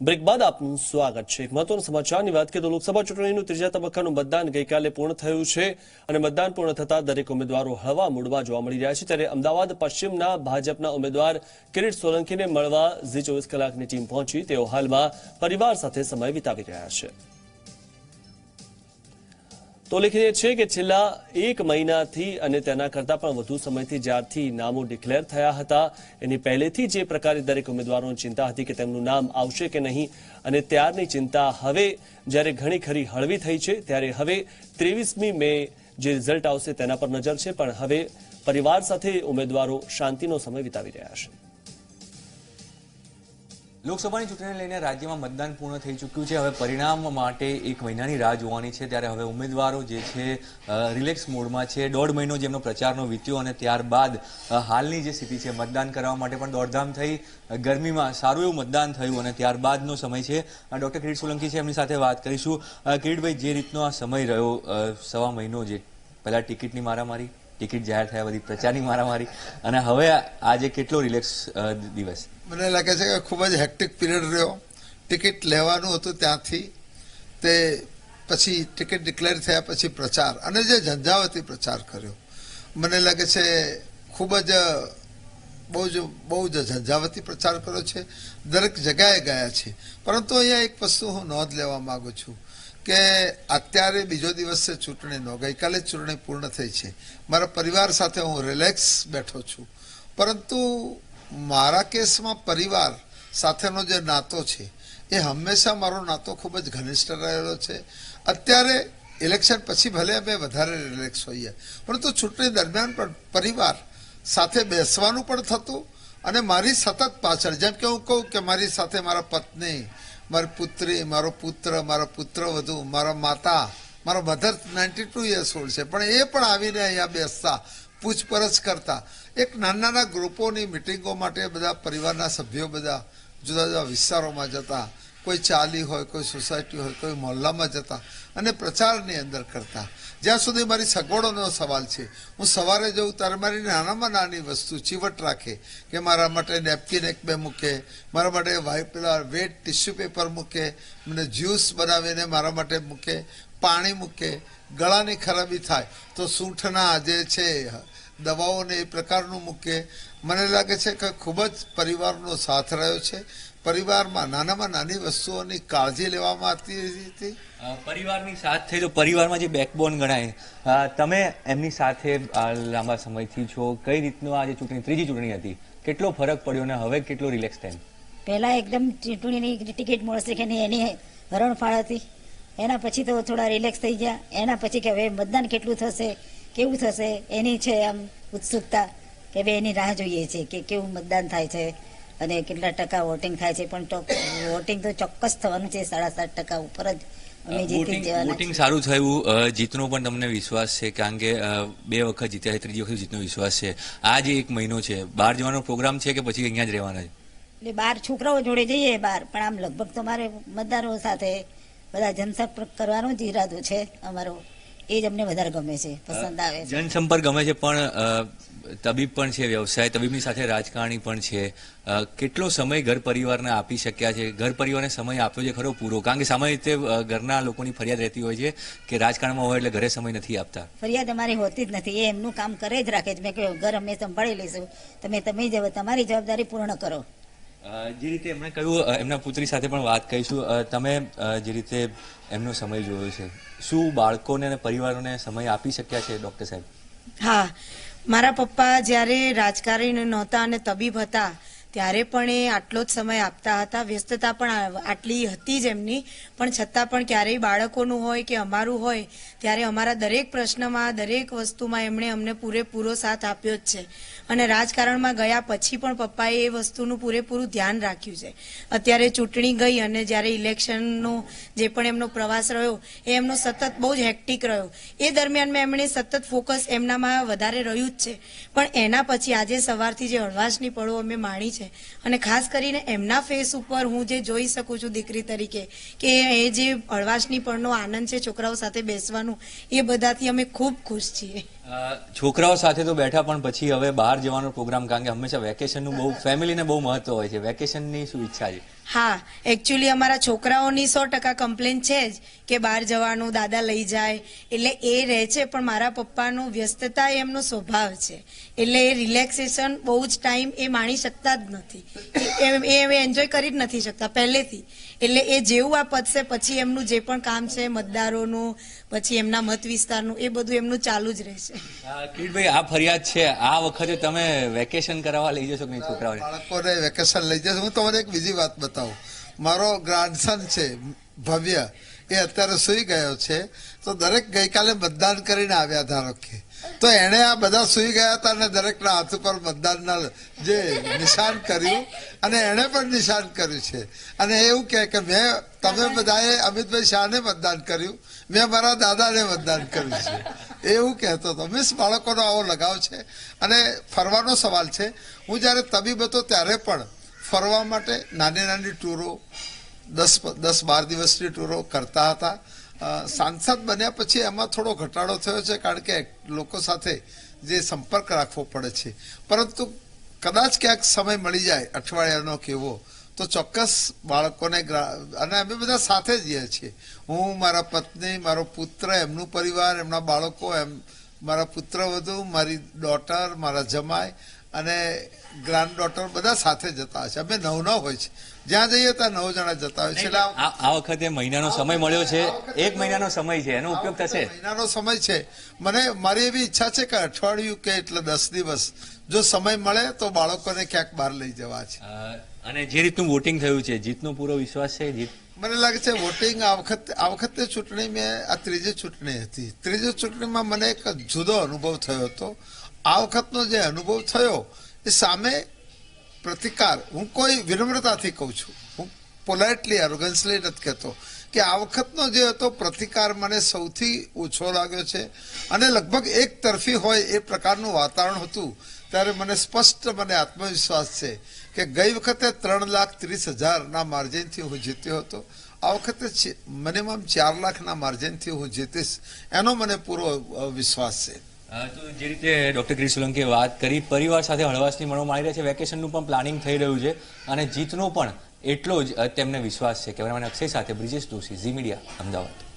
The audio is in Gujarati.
બ્રેક બાદ આપનું સ્વાગત છે. એક મહત્વના સમાચારની વાત કરીએ તો લોકસભા ચૂંટણીનું ત્રીજા તબક્કાનું મતદાન ગઈકાલે પૂર્ણ થયું છે અને મતદાન પૂર્ણ થતા દરેક ઉમેદવારો હળવા મૂડમાં જોવા મળી રહ્યા છે. ત્યારે અમદાવાદ, પશ્ચિમના ભાજપના ઉમેદવાર કિરીટ સોલંકીને મળવા ઝી ચોવીસ કલાકની ટીમ પહોંચી. તેઓ હાલમાં પરિવાર સાથે સમય વિતાવી રહ્યા છે. તો ઉલ્લેખનીય છે કે છેલ્લા એક મહિનાથી અને તેના કરતાં પણ વધુ સમયથી જ્યારથી નામો ડિક્લેર થયા હતા, એની પહેલેથી જે પ્રકારે દરેક ઉમેદવારોની ચિંતા હતી કે તેમનું નામ આવશે કે નહીં, અને ત્યારની ચિંતા હવે જ્યારે ઘણી ખરી હળવી થઈ છે, ત્યારે હવે ત્રેવીસમી મે જે રિઝલ્ટ આવશે તેના પર નજર છે, પણ હવે પરિવાર સાથે ઉમેદવારો શાંતિનો સમય વિતાવી રહ્યા છે. લોકસભાની ચૂંટણીને લઈને રાજ્યમાં મતદાન પૂર્ણ થઈ ચૂક્યું છે. હવે પરિણામ માટે એક મહિનાની રાહ જોવાની છે. ત્યારે હવે ઉમેદવારો જે છે રિલેક્સ મોડમાં છે. દોઢ મહિનો જેમનો પ્રચારનો વીત્યો અને ત્યારબાદ હાલની જે સ્થિતિ છે, મતદાન કરવા માટે પણ દોડધામ થઈ ગરમીમાં સારું એવું મતદાન થયું અને ત્યારબાદનો સમય છે. ડૉક્ટર કિરીટ સોલંકી છે, એમની સાથે વાત કરીશું. કિરીટભાઈ, જે રીતનો આ સમય રહ્યો સવા મહિનો જે પહેલાં ટિકિટની મારામારી ટિકિટ જાહેર થયા બધી પ્રચારની મારામારી. અને હવે આજે કેટલો રિલેક્સ દિવસ. મને લાગે છે કે ખૂબ જ હેક્ટિક પીરિયડ રહ્યો. ટિકિટ લેવાનું હતું ત્યાંથી. તે પછી ટિકિટ ડિક્લેર થયા પછી પ્રચાર. અને જે ઝંઝાવતી પ્રચાર કર્યો. મને લાગે છે ખૂબ જ, બહુ જ બહુ જ ઝંઝાવતી પ્રચાર કર્યો છે. દરેક જગ્યાએ ગયા છે. પરંતુ અહીંયા એક વસ્તુ હું નોંધ લેવા માગું છું. કે અત્યારે બીજો દિવસ છે ચૂંટણીનો ગઈકાલે ચૂંટણી પૂર્ણ થઈ છે. મારા પરિવાર સાથે હું રિલેક્સ બેઠો છું. પરંતુ મારા કેસમાં પરિવાર સાથેનો જે નાતો છે, એ હંમેશા મારો નાતો ખૂબ જ ઘનિષ્ઠ રહેલો છે. અત્યારે ઇલેક્શન પછી ભલે અમે વધારે રિલેક્સ હોઈએ, પરંતુ ચૂંટણી દરમિયાન પણ પરિવાર સાથે બેસવાનું પણ થતું અને મારી સતત પાછળ, જેમ કે હું કહું કે મારી સાથે મારા પત્ની મારી પુત્રી, મારો પુત્ર મારો પુત્ર વધુ, મારા માતા, મારો mother ninety two years old છે. પણ એ પણ આવીને અહીંયા બેસતા, પૂછપરછ કરતા. એક નાના નાના ગ્રુપોની મિટિંગો માટે બધા પરિવારના સભ્યો બધા જુદા જુદા વિસ્તારોમાં જતા. કોઈ ચાલી હોય, કોઈ સોસાયટી હોય, કોઈ મહોલ્લામાં જતા અને પ્રચારની અંદર કરતા. જ્યાં સુધી મારી સગવડોનો સવાલ છે, હું સવારે જઉં ત્યારે મારી નાનામાં નાની વસ્તુ ચીવટ રાખે કે મારા માટે નેપકિન એક બે મૂકે, મારા માટે વાઇપ વેટ ટિશ્યુ પેપર મૂકે, મને જ્યુસ બનાવીને મારા માટે મૂકે, પાણી મૂકે, ગળાની ખરાબી થાય તો સૂંઠના જે છે. દવાઓને એ પ્રકારનું મૂકે. મને લાગે છે કે ખૂબ જ પરિવારનો સાથ રહ્યો છે. પરિવારમાં નાનામાં નાની વસ્તુઓની કાળજી લેવામાં આવતી હતી? પરિવારની સાથ થઈ તો પરિવારમાં જે બેકબોન ગણાય. તમે એમની સાથે લાંબા સમયથી છો. કઈ રીતનું આ જે ચૂંટણી ત્રીજી ચૂંટણી હતી? કેટલો ફરક પડ્યો અને હવે કેટલો રિલેક્સ ટાઈમ પહેલાં એકદમ ચૂંટણીની ટિકિટ મળશે કે નહીં એની હરણફાળ હતી. એના પછી તો થોડા રિલેક્સ થઈ ગયા. એના પછી કે હવે મતદાન કેટલું થશે? કેવું થશે? એની છે આમ ઉત્સુકતા કે હવે એની રાહ જોઈએ છે કે કેવું મતદાન થાય છે અને કેટલા ટકા વોટિંગ થાય છે. પણ તો વોટિંગ તો ચોક્કસ થવાનું છે. સાડા સાત ટકા ઉપર જ વોટિંગ. સારું થયું. જીતનો પણ તમને વિશ્વાસ છે કારણ કે બે વખત જીત્યા છે ત્રીજી વખત જીતનો વિશ્વાસ છે. આ જે એક મહિનો છે. બહાર જવાનો પ્રોગ્રામ છે કે પછી અહીંયા જ રહેવાના છે? એટલે બાર છોકરાઓ જોડે જઈએ બહાર પણ આમ લગભગ તો મારે મતદારો સાથે બધા જનસંપર્ક કરવાનો જ ઈરાદો છે અમારો. એ જ અમને વધારે ગમે છે પસંદ આવે છે. જનસંપર્ક ગમે છે પણ તબીબ પણ છે વ્યવસાય તબીબની સાથે રાજકારણી પણ છે. કેટલો સમય ઘર પરિવારને આપી શક્યા છે? ઘર પરિવારને સમય આપ્યો છે ખરો પૂરો? કારણ કે સામાન્ય રીતે ઘરના લોકોની ફરિયાદ રહેતી હોય છે કે રાજકારણમાં હોય એટલે ઘરે સમય નથી આપતા. ફરિયાદ અમારી હોતી જ નથી. એ એમનું કામ કરે જ રાખે છે. મેં કહ્યું ઘર અમે સંભાળી લઈશું. તમે તમે જ તમારી જવાબદારી પૂર્ણ કરો. જે રીતે એમણે કહ્યું એમના પુત્રી સાથે પણ વાત કરીશું. તમે જે રીતે એમનો સમય જોયો છે, શું બાળકોને અને પરિવારોને સમય આપી શક્યા છે, ડોક્ટર સાહેબ? હા. મારા પપ્પા જ્યારે રાજકારણી નહોતા અને તબીબ હતા ત્યારે પણ એ આટલો જ સમય આપતા હતા. વ્યસ્તતા પણ આટલી હતી જ એમની. પણ છતાં પણ ક્યારેય બાળકોનું હોય કે અમારું હોય, ત્યારે અમારા દરેક પ્રશ્નમાં, દરેક વસ્તુમાં એમણે અમને પૂરેપૂરો સાથ આપ્યો જ છે. અને રાજકારણમાં ગયા પછી પણ પપ્પાએ એ વસ્તુનું પૂરેપૂરું ધ્યાન રાખ્યું છે. અત્યારે ચૂંટણી ગઈ અને જ્યારે ઇલેક્શનનો જે પણ એમનો પ્રવાસ રહ્યો, એ એમનો સતત બહુ જ હેક્ટિક રહ્યો. એ દરમિયાનમાં એમણે સતત ફોકસ એમનામાં વધારે રહ્યું જ છે. પણ એના પછી આજે સવારથી જે હળવાશની પળો અમે માણી છે અને ખાસ કરીને એમના ફેસ ઉપર હું જે જોઈ શકું છું દીકરી તરીકે, કે એ જે હળવાશની પણનો આનંદ છે, છોકરાઓ સાથે બેસવાનું, એ બધાથી અમે ખૂબ ખુશ છીએ. છોકરાઓ સાથે તો બેઠા, પણ પછી હવે બહાર જવાનો પ્રોગ્રામ, કારણ કે હંમેશા વેકેશનનું બહુ, ફેમિલીને બહુ મહત્વ હોય છે. વેકેશનની શું ઈચ્છા છે. હા એકચ્યુઅલી અમારા છોકરાઓની સો ટકા કમ્પ્લેન છે જ કે બહાર જવાનું, દાદા લઈ જાય. એટલે એ રહે છે, પણ મારા પપ્પાનું વ્યસ્તતા એમનો સ્વભાવ છે. એટલે એ રિલેક્સેશન બહુ જ ટાઈમ એ માણી શકતા જ નથી. એ હવે એન્જોય કરી જ નથી શકતા પહેલેથી. એટલે એ જેવું આ પતશે પછી એમનું જે પણ કામ છે, મતદારોનું, પછી એમના મત વિસ્તારનું, એ બધું એમનું ચાલુ જ રહેશે. કિરીટભાઈ, આ ફરિયાદ છે. આ વખતે તમે વેકેશન કરાવવા લઈ જશો નહીં છોકરાઓને? બાળકોને વેકેશન લઈ જશો. હું તમને એક બીજી વાત બતાવું. મારો ગ્રાન્ડસન છે, ભવ્ય. એ અત્યારે સૂઈ ગયો છે. તો દરેક ગઈકાલે મતદાન કરીને આવ્યા, ધારો કે. તો એણે આ બધા સૂઈ ગયા હતા અને દરેકના હાથ ઉપર મતદાનના જે નિશાન કર્યું અને એણે પણ નિશાન કર્યું છે. અને એવું કહે કે મેં, તમે બધાએ અમિતભાઈ શાહને મતદાન કર્યું. મેં મારા દાદાને મતદાન કર્યું છે. એવું કહેતો હતો. મીન્સ બાળકોનો આવો લગાવ છે. અને ફરવાનો સવાલ છે, હું જ્યારે તબીબ હતો ત્યારે પણ ફરવા માટે નાની નાની ટૂરો, દસ દસ બાર દિવસની ટૂરો કરતા હતા. સાંસદ બન્યા પછી એમાં થોડો ઘટાડો થયો છે, કારણ કે લોકો સાથે જે સંપર્ક રાખવો પડે છે. પરંતુ કદાચ ક્યાંક સમય મળી જાય, અઠવાડિયાનો કેવો તો ચોક્કસ બાળકોને અને અમે બધા સાથે જઈએ છીએ. હું મારા પત્ની મારો પુત્ર એમનું પરિવાર એમના બાળકો એમ મારા પુત્ર વધુ મારી ડોટર મારા જમાઈ અને ગ્રાન્ડ ડોટર બધા સાથે જતા હોય છે. અમે નવ નવ હોય છે. જ્યાં જઈએ ત્યાં નવ જણા જતા હોય છે. આ વખતે મહિનાનો સમય મળ્યો છે. એક મહિનાનો સમય છે. એનો ઉપયોગ થશે? મહિનાનો સમય છે. મને મારી એવી ઈચ્છા છે કે અઠવાડિયું કે એટલે દસ દિવસ જો સમય મળે તો બાળકોને ક્યાંક બહાર લઈ જવા છે. અને જે રીતનું વોટિંગ થયું છે, જીતનો પૂરો વિશ્વાસ છે, જીત? મને લાગે છે વોટિંગ આ વખતે આ વખતે ચૂંટણી મેં, આ ત્રીજી ચૂંટણી હતી. ત્રીજી ચૂંટણીમાં મને એક જુદો અનુભવ થયો હતો. આ વખતનો જે અનુભવ થયો, એ સામે પ્રતિકાર. હું કોઈ વિનમ્રતાથી કહું છું. હું પોલાઇટલી એરોગન્સલી નથી કહેતો કે આ વખતનો જે હતો, પ્રતિકાર મને સૌથી ઓછો લાગ્યો છે. અને લગભગ એક તરફી હોય એ પ્રકારનું વાતાવરણ હતું. ત્યારે મને સ્પષ્ટ મને આત્મવિશ્વાસ છે કે ગઈ વખતે ત્રણ લાખ ત્રીસ હજારના માર્જિનથી હું જીત્યો હતો. આ વખતે મિનિમમ ચાર લાખના માર્જિનથી હું જીતીશ. એનો મને પૂરો વિશ્વાસ છે. જે રીતે ડોક્ટર ક્રિસ સોલંકીએ વાત કરી, પરિવાર સાથે હળવાશની મણો માણી રહ્યા છે, વેકેશનનું પણ પ્લાનિંગ થઈ રહ્યું છે અને જીતનો પણ એટલો જ તેમને વિશ્વાસ છે. કેમેરામેન અક્ષય સાથે બ્રિજેશ જોશી ઝી મીડિયા, અમદાવાદ.